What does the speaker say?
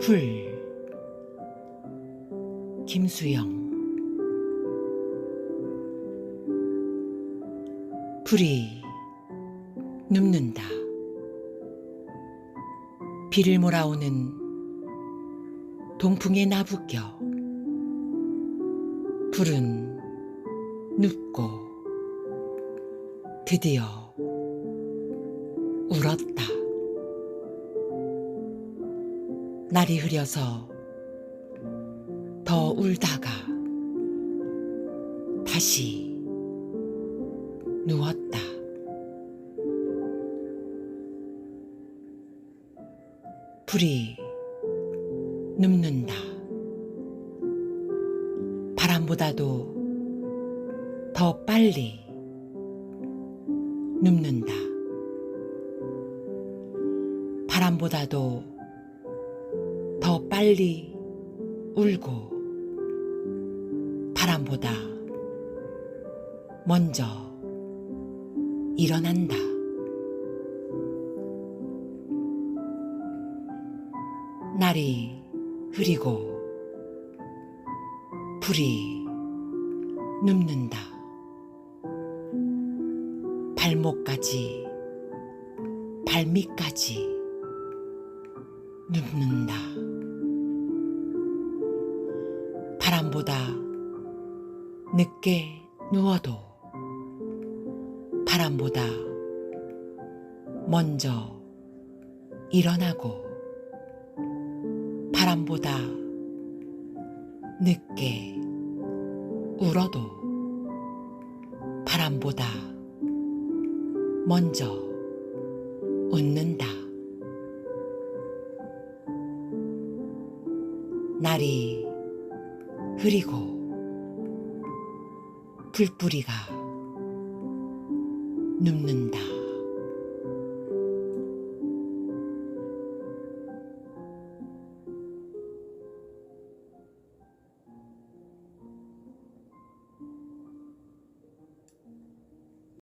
풀 김수영 풀이 눕는다. 비를 몰아오는 동풍에 나부껴 풀은 눕고 드디어 울었다. 날이 흐려서 더 울다가 다시 누웠다. 불이 눕는다. 바람보다도 더 빨리 눕는다. 바람보다도 더 빨리 울고 바람보다 먼저 일어난다. 날이 흐리고 불이 눕는다. 발목까지 발밑까지 눕는다. 바람보다 늦게 누워도 바람보다 먼저 일어나고 바람보다 늦게 울어도 바람보다 먼저 웃는다. 날이 흐리고 불뿌리가 눕는다.